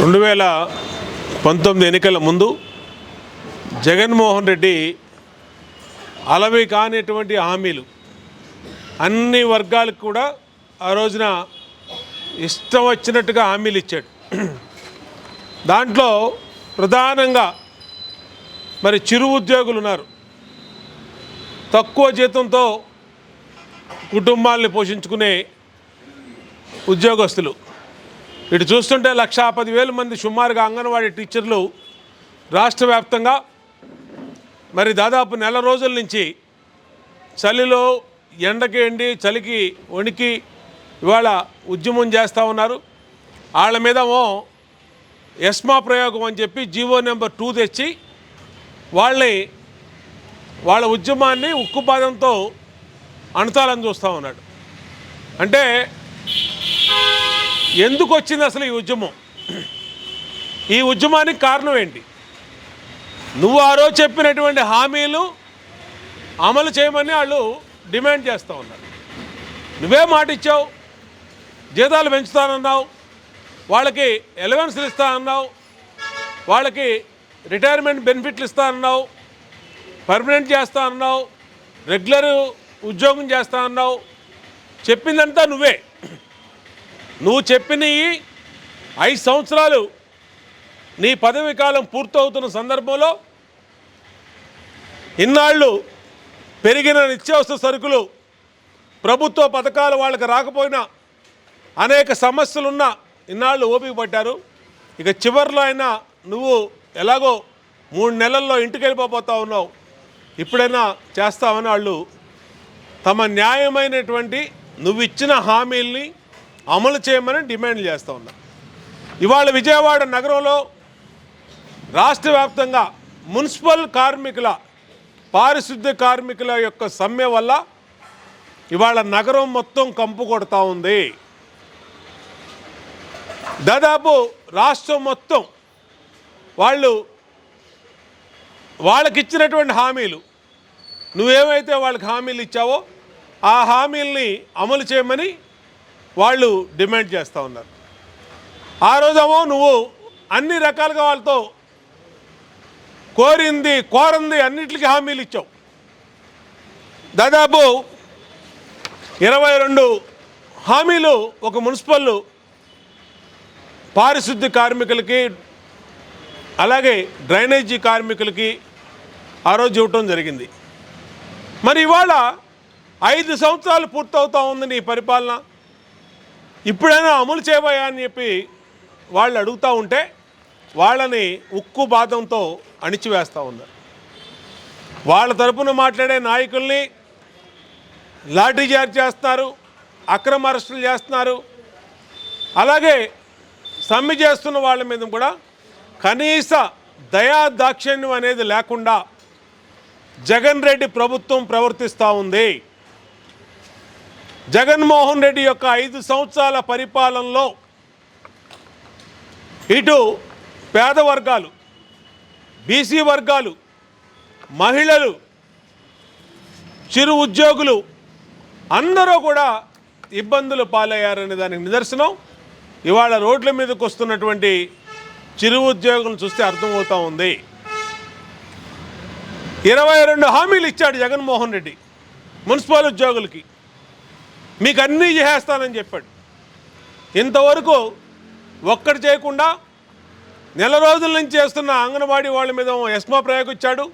రెండు వేల పంతొమ్మిది ఎన్నికల ముందు జగన్మోహన్ రెడ్డి అలవి కానిటువంటి హామీలు అన్ని వర్గాలకు కూడా ఆ రోజున ఇష్టం వచ్చినట్టుగా హామీలు ఇచ్చాడు. దాంట్లో ప్రధానంగా మరి చిరు ఉద్యోగులు ఉన్నారు. తక్కువ జీతంతో కుటుంబాల్ని పోషించుకునే ఉద్యోగస్తులు. ఇటు చూస్తుంటే లక్షా పదివేల మంది సుమారుగా అంగన్వాడీ టీచర్లు రాష్ట్ర వ్యాప్తంగా మరి దాదాపు నెల రోజుల నుంచి చలిలో ఎండకి ఎండి చలికి వణికి ఇవాళ ఉద్యమం చేస్తూ ఉన్నారు. వాళ్ళ మీద ఎస్మా ప్రయోగం అని చెప్పి జీవో నెంబర్ టూ తెచ్చి వాళ్ళని వాళ్ళ ఉద్యమాన్ని ఉక్కుపాదంతో అణతాలని చూస్తూ ఉన్నాడు. అంటే ఎందుకు వచ్చింది అసలు ఈ ఉద్యమం? ఈ ఉద్యమానికి కారణం ఏంటి? నువ్వు ఆ రోజు చెప్పినటువంటి హామీలు అమలు చేయమని వాళ్ళు డిమాండ్ చేస్తూ ఉన్నారు. నువ్వే మాట ఇచ్చావు జీతాలు పెంచుతానన్నావు వాళ్ళకి ఎలవెన్స్లు ఇస్తానన్నావు వాళ్ళకి రిటైర్మెంట్ బెనిఫిట్లు ఇస్తానన్నావు పర్మనెంట్ చేస్తా అన్నావు రెగ్యులర్ ఉద్యోగం చేస్తా అన్నావు చెప్పిందంతా నువ్వే. నువ్వు చెప్పిన ఐదు సంవత్సరాలు నీ పదవి కాలం పూర్తవుతున్న సందర్భంలో ఇన్నాళ్ళు పెరిగిన నిత్యావసర సరుకులు ప్రభుత్వ పథకాలు వాళ్ళకి రాకపోయినా అనేక సమస్యలున్నా ఇన్నాళ్ళు ఓపిక పట్టారు. ఇక చివరిలో అయినా నువ్వు ఎలాగో మూడు నెలల్లో ఇంటికి వెళ్ళిపోతా ఉన్నావు. ఇప్పుడైనా చేస్తామని వాళ్ళు తమ న్యాయమైనటువంటి నువ్వు ఇచ్చిన హామీల్ని అమలు చేయమని డిమాండ్ చేస్తూ ఉన్నా. ఇవాళ విజయవాడ నగరంలో రాష్ట్ర వ్యాప్తంగా మున్సిపల్ కార్మికుల పారిశుద్ధ్య కార్మికుల యొక్క సమ్మె వల్ల ఇవాళ నగరం మొత్తం కంపు కొడతా ఉంది. దాదాపు రాష్ట్రం మొత్తం వాళ్ళు వాళ్ళకి ఇచ్చినటువంటి హామీలు. నువ్వేమైతే వాళ్ళకి హామీలు ఇచ్చావో ఆ హామీల్ని అమలు చేయమని వాళ్ళు డిమాండ్ చేస్తూ ఉన్నారు. ఆ రోజేమో నువ్వు అన్ని రకాలుగా వాళ్ళతో కోరింది కోరంది అన్నిటికీ హామీలు ఇచ్చావు. దాదాపు ఇరవై రెండు హామీలు ఒక మున్సిపల్ పారిశుద్ధ్య కార్మికులకి అలాగే డ్రైనేజీ కార్మికులకి ఆ రోజు ఇవ్వటం జరిగింది. మరి ఇవాళ ఐదు సంవత్సరాలు పూర్తవుతా ఉంది నీ పరిపాలన. ఇప్పుడైనా అమలు చేయబోయా అని చెప్పి వాళ్ళు అడుగుతూ ఉంటే వాళ్ళని ఉక్కు బాధంతో అణిచివేస్తూ ఉన్నారు. వాళ్ళ తరపున మాట్లాడే నాయకుల్ని లాఠీ చేస్తున్నారు అక్రమ అరెస్టులు చేస్తున్నారు. అలాగే సమ్మె చేస్తున్న వాళ్ళ మీద కూడా కనీస దయా దాక్షిణ్యం అనేది లేకుండా జగన్ రెడ్డి ప్రభుత్వం ప్రవర్తిస్తూ ఉంది. జగన్మోహన్ రెడ్డి యొక్క ఐదు సంవత్సరాల పరిపాలనలో ఇటు పేద వర్గాలు బీసీ వర్గాలు మహిళలు చిరు ఉద్యోగులు అందరూ కూడా ఇబ్బందులు పాలయ్యారనే దానికి నిదర్శనం. ఇవాళ రోడ్ల మీదకు వస్తున్నటువంటి చిరు ఉద్యోగులను చూస్తే అర్థమవుతూ ఉంది. ఇరవై రెండు హామీలు ఇచ్చాడు జగన్మోహన్ రెడ్డి మున్సిపల్ ఉద్యోగులకి. మీకు అన్నీ చేసేస్తానని చెప్పాడు. ఇంతవరకు ఒక్కటి చేయకుండా నెల రోజుల నుంచి చేస్తున్న అంగన్వాడీ వాళ్ళ మీద ఎస్మా ప్రయోగం ఇచ్చాడు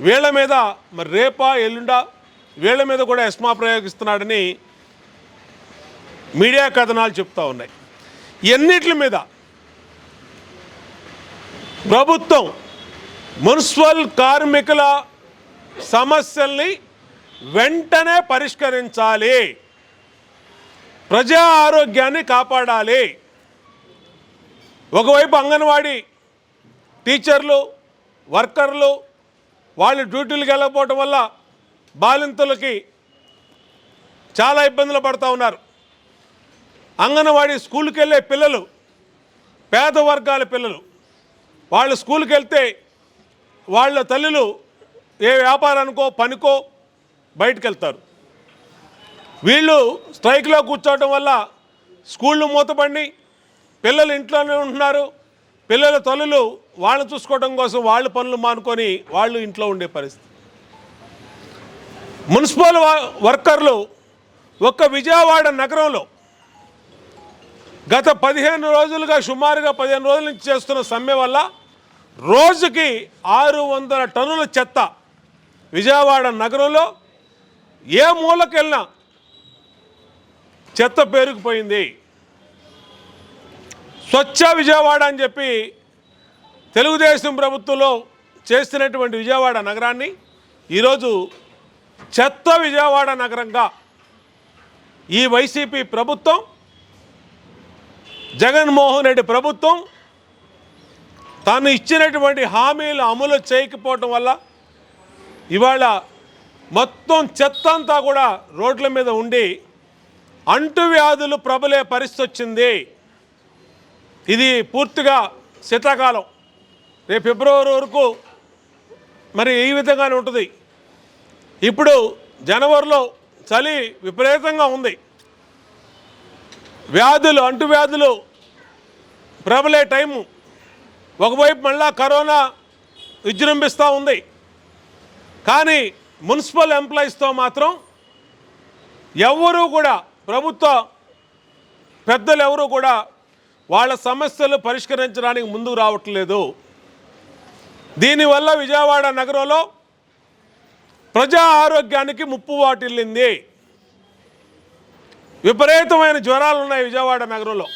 వీళ్ళ మీద మరి రేపా ఎల్లుండా వీళ్ళ మీద కూడా ఎస్మా ప్రయోగిస్తున్నాడని మీడియా కథనాలు చెప్తా ఉన్నాయి. ఎన్నిటి మీద ప్రభుత్వం మున్సిపల్ కార్మికుల సమస్యల్ని వెంటనే పరిష్కరించాలి. ప్రజా ఆరోగ్యాన్ని కాపాడాలి. ఒకవైపు అంగన్వాడీ టీచర్లు వర్కర్లు వాళ్ళు డ్యూటీలకు వెళ్ళకపోవటం వల్ల బాలింతలకి చాలా ఇబ్బందులు పడుతూ ఉన్నారు. అంగన్వాడీ స్కూల్కి వెళ్ళే పిల్లలు పేద వర్గాల పిల్లలు వాళ్ళు స్కూల్కి వెళ్తే వాళ్ళ తల్లులు ఏ వ్యాపారానికో పనికో బయటకు వెళ్తారు వీళ్ళు స్ట్రైక్లో కూర్చోవడం వల్ల స్కూళ్ళు మూతపడి పిల్లలు ఇంట్లోనే ఉంటున్నారు. పిల్లల తల్లులు వాళ్ళని చూసుకోవడం కోసం వాళ్ళ పనులు మానుకొని వాళ్ళు ఇంట్లో ఉండే పరిస్థితి. మున్సిపల్ వర్కర్లు ఒక్క విజయవాడ నగరంలో గత పదిహేను రోజులుగా సుమారుగా పదిహేను రోజుల నుంచి చేస్తున్న సమ్మె వల్ల రోజుకి ఆరు వందల టన్నుల చెత్త విజయవాడ నగరంలో ఏ మూలకెళ్ళినా చెత్త పేరుకుపోయింది. స్వచ్ఛ విజయవాడ అని చెప్పి తెలుగుదేశం ప్రభుత్వంలో చేస్తున్నటువంటి విజయవాడ నగరాన్ని ఈరోజు చెత్త విజయవాడ నగరంగా ఈ వైసీపీ ప్రభుత్వం జగన్మోహన్ రెడ్డి ప్రభుత్వం తాను ఇచ్చినటువంటి హామీలు అమలు చేయకపోవటం వల్ల ఇవాళ మొత్తం చెత్త అంతా కూడా రోడ్ల మీద ఉండి అంటువ్యాధులు ప్రబలే పరిస్థితి వచ్చింది ఇది పూర్తిగా శీతాకాలం. రేపు ఫిబ్రవరి వరకు మరి ఈ విధంగానే ఉంటుంది. ఇప్పుడు జనవరిలో చలి విపరీతంగా ఉంది. వ్యాధులు అంటువ్యాధులు ప్రబలే టైము. ఒకవైపు మళ్ళా కరోనా విజృంభిస్తూ ఉంది. కానీ మున్సిపల్ ఎంప్లాయీస్తో మాత్రం ఎవరూ కూడా ప్రభుత్వ పెద్దలు ఎవరు కూడా వాళ్ళ సమస్యలు పరిష్కరించడానికి ముందుకు రావట్లేదు. దీనివల్ల విజయవాడ నగరంలో ప్రజా ఆరోగ్యానికి ముప్పు వాటిల్లింది. విపరీతమైన జ్వరాలు ఉన్నాయి విజయవాడ నగరంలో.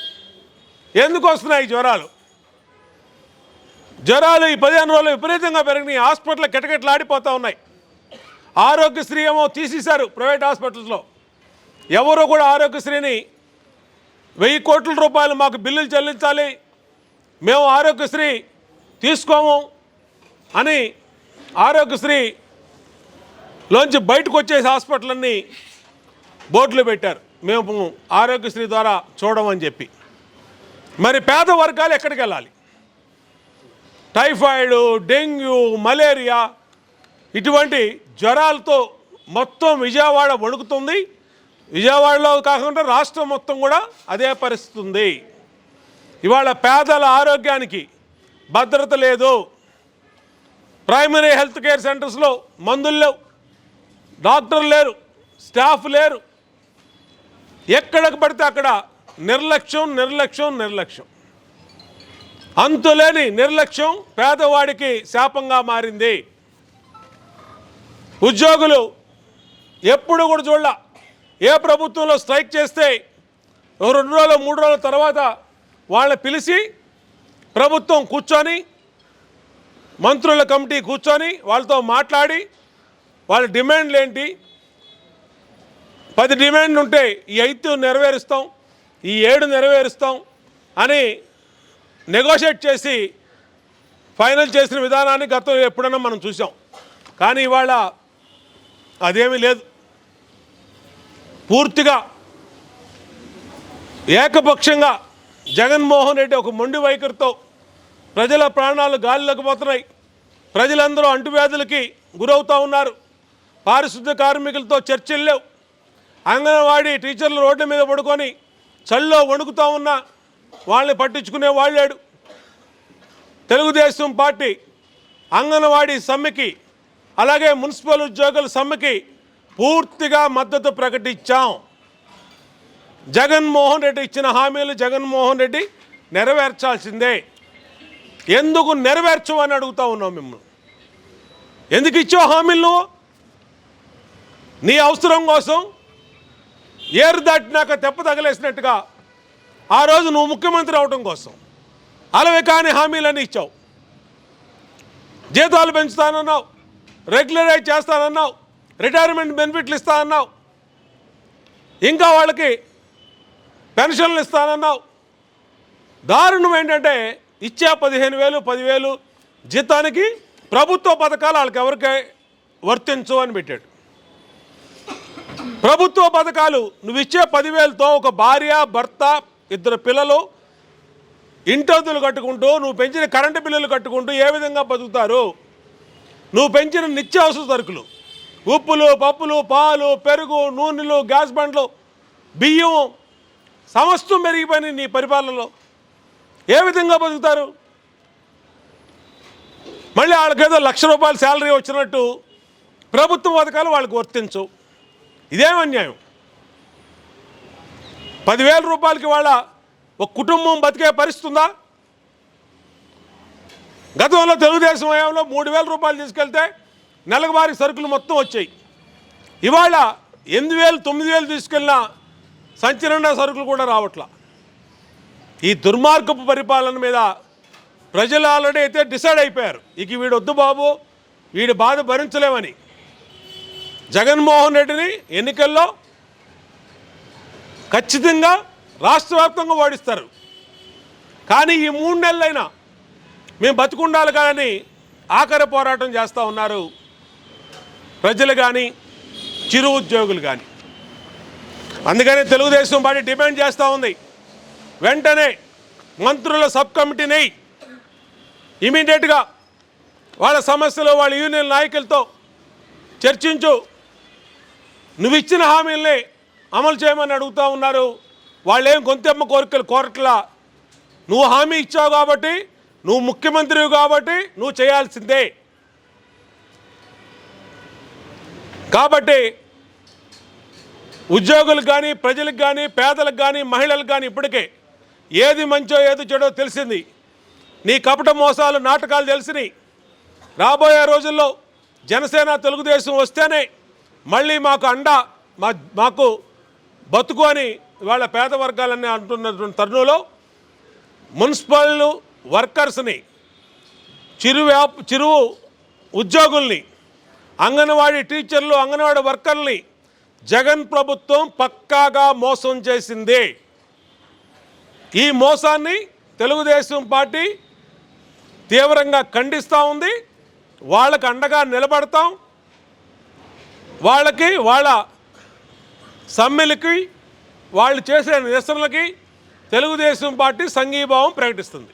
ఎందుకు వస్తున్నాయి ఈ జ్వరాలు? జ్వరాలు ఈ పదిహేను రోజులు విపరీతంగా పెరిగినాయి. హాస్పిటల్ కిటకిటలాడిపోతూ ఉన్నాయి. ఆరోగ్యశ్రీ ఏమో తీసేశారు ప్రైవేట్ హాస్పిటల్స్లో. ఎవరు కూడా ఆరోగ్యశ్రీని వెయ్యి కోట్ల రూపాయలు మాకు బిల్లులు చెల్లించాలి. మేము ఆరోగ్యశ్రీ తీసుకోము అని ఆరోగ్యశ్రీ లోంచి బయటకు వచ్చేసి హాస్పిటల్ బోర్డులు పెట్టారు. మేము ఆరోగ్యశ్రీ ద్వారా చూడమని చెప్పి. మరి పేద వర్గాలు ఎక్కడికి వెళ్ళాలి? టైఫాయిడ్ డెంగ్యూ మలేరియా ఇటువంటి జ్వరాలతో మొత్తం విజయవాడ వణుకుతుంది. విజయవాడలో కాకుండా రాష్ట్రం మొత్తం కూడా అదే పరిస్థితి ఉంది ఇవాళ పేదల ఆరోగ్యానికి భద్రత లేదు. ప్రైమరీ హెల్త్ కేర్ సెంటర్స్లో మందులు లేవు. డాక్టర్లు లేరు. స్టాఫ్ లేరు. ఎక్కడికి పడితే అక్కడ నిర్లక్ష్యం నిర్లక్ష్యం నిర్లక్ష్యం. అంతులేని నిర్లక్ష్యం పేదవాడికి శాపంగా మారింది. ఉద్యోగులు ఎప్పుడు కూడా చూడాల. ఏ ప్రభుత్వంలో స్ట్రైక్ చేస్తే రెండు రోజులు మూడు రోజుల తర్వాత వాళ్ళని పిలిచి ప్రభుత్వం కూర్చొని మంత్రుల కమిటీ కూర్చొని వాళ్ళతో మాట్లాడి వాళ్ళ డిమాండ్లు ఏంటి? పది డిమాండ్లు ఉంటే ఈ ఐదు నెరవేరుస్తాం ఈ ఏడు నెరవేరుస్తాం అని నెగోషియేట్ చేసి ఫైనల్ చేసిన విధానాన్ని గతం ఎప్పుడన్నా మనం చూసాం కానీ ఇవాళ అదేమీ లేదు. పూర్తిగా ఏకపక్షంగా జగన్మోహన్ రెడ్డి ఒక మొండి వైఖరితో ప్రజల ప్రాణాలు గాలిలోకి పోతున్నాయి. ప్రజలందరూ అంటువ్యాధులకి గురవుతూ ఉన్నారు. పారిశుద్ధ్య కార్మికులతో చర్చలు లేవు. అంగన్వాడీ టీచర్లు రోడ్ల మీద పడుకొని చల్లో వణుకుతూ ఉన్న వాళ్ళని పట్టించుకునే వాళ్ళాడు తెలుగుదేశం పార్టీ అంగన్వాడీ సమ్మెకి అలాగే మున్సిపల్ ఉద్యోగుల సమ్మెకి పూర్తిగా మద్దతు ప్రకటించాం. జగన్మోహన్ రెడ్డి ఇచ్చిన హామీలు జగన్మోహన్ రెడ్డి నెరవేర్చాల్సిందే. ఎందుకు నెరవేర్చమని అడుగుతా ఉన్నాం మిమ్మల్ని? ఎందుకు ఇచ్చావు హామీలు నువ్వు? నీ అవసరం కోసం ఏరు దాటినాక తెప్ప తగలేసినట్టుగా ఆ రోజు నువ్వు ముఖ్యమంత్రి అవడం కోసం అలవి కాని హామీలన్నీ ఇచ్చావు. జీతాలు పెంచుతానన్నావు. రెగ్యులరైజ్ చేస్తానన్నావు. రిటైర్మెంట్ బెనిఫిట్లు ఇస్తానన్నావు ఇంకా వాళ్ళకి పెన్షన్లు ఇస్తానన్నావు దారుణం ఏంటంటే ఇచ్చే పదిహేను వేలు పదివేలు జీతానికి ప్రభుత్వ పథకాలు వాళ్ళకి ఎవరికి వర్తించు అని పెట్టాడు. ప్రభుత్వ పథకాలు నువ్వు ఇచ్చే పదివేలతో ఒక భార్య భర్త ఇద్దరు పిల్లలు ఇంటద్దులు కట్టుకుంటూ నువ్వు పెంచిన కరెంటు బిల్లులు కట్టుకుంటూ ఏ విధంగా బతుకుతారు? నువ్వు పెంచిన నిత్యావసర సరుకులు. ఉప్పులు పప్పులు పాలు పెరుగు నూనెలు గ్యాస్ బండ్లు బియ్యం సమస్తం పెరిగిపోయినాయి నీ పరిపాలనలో. ఏ విధంగా బతుకుతారు? మళ్ళీ వాళ్ళకేదో లక్ష రూపాయలు శాలరీ వచ్చినట్టు ప్రభుత్వ పథకాలు వాళ్ళకు వర్తించు ఇదేం అన్యాయం? పదివేల రూపాయలకి వాళ్ళ ఒక కుటుంబం బతికే పరిస్థితుందా గతంలో తెలుగుదేశం హయాంలో మూడు వేల రూపాయలు తీసుకెళ్తే నెలవారి సరుకులు మొత్తం వచ్చాయి. ఇవాళ ఎనిమిది వేలు తొమ్మిది వేలు తీసుకెళ్ళిన సంచి సరుకులు కూడా రావట్లా. ఈ దుర్మార్గపు పరిపాలన మీద ప్రజలు ఆల్రెడీ అయితే డిసైడ్ అయిపోయారు. ఇక వీడు వద్దు బాబు వీడి బాధ భరించలేమని. జగన్మోహన్ రెడ్డిని ఎన్నికల్లో ఖచ్చితంగా రాష్ట్ర వ్యాప్తంగా ఓడిస్తారు. కానీ ఈ మూడు నెలలైనా మేము బతుకుండాలి కానీ ఆఖరి పోరాటం చేస్తూ ఉన్నారు ప్రజలు కానీ చిరు ఉద్యోగులు కానీ అందుకని తెలుగుదేశం పార్టీ డిమాండ్ చేస్తూ ఉంది. వెంటనే మంత్రుల సబ్ కమిటీని ఇమీడియట్గా వాళ్ళ సమస్యలు వాళ్ళ యూనియన్ నాయకులతో చర్చించు. నువ్వు ఇచ్చిన హామీల్ని అమలు చేయమని అడుగుతూ ఉన్నారు. వాళ్ళేం గొంతెమ్మ కోరికలు కోరట్లా. నువ్వు హామీ ఇచ్చావు కాబట్టి నువ్వు ముఖ్యమంత్రివి కాబట్టి నువ్వు చేయాల్సిందే. కాబట్టి ఉద్యోగులకు కానీ ప్రజలకు కానీ పేదలకు కానీ మహిళలకు కానీ ఇప్పటికే ఏది మంచో ఏది చెడో తెలిసింది. నీ కపట మోసాలు నాటకాలు తెలిసినాయి రాబోయే రోజుల్లో జనసేన తెలుగుదేశం వస్తేనే మళ్ళీ మాకు అండ మా మాకు బతుకు అని వాళ్ళ పేద వర్గాలన్నీ అంటున్నటువంటి తరుణంలో మున్సిపల్ వర్కర్స్ని చిరు వ్యాప్ చిరు ఉద్యోగుల్ని అంగన్వాడీ టీచర్లు అంగన్వాడీ వర్కర్ని జగన్ ప్రభుత్వం పక్కాగా మోసం చేసింది. ఈ మోసాన్ని తెలుగుదేశం పార్టీ తీవ్రంగా ఖండిస్తూ ఉంది. వాళ్ళకి అండగా నిలబడతాం. వాళ్ళకి వాళ్ళ సమ్మెలకి వాళ్ళు చేసే నిరసనలకి తెలుగుదేశం పార్టీ సంఘీభావం ప్రకటిస్తుంది.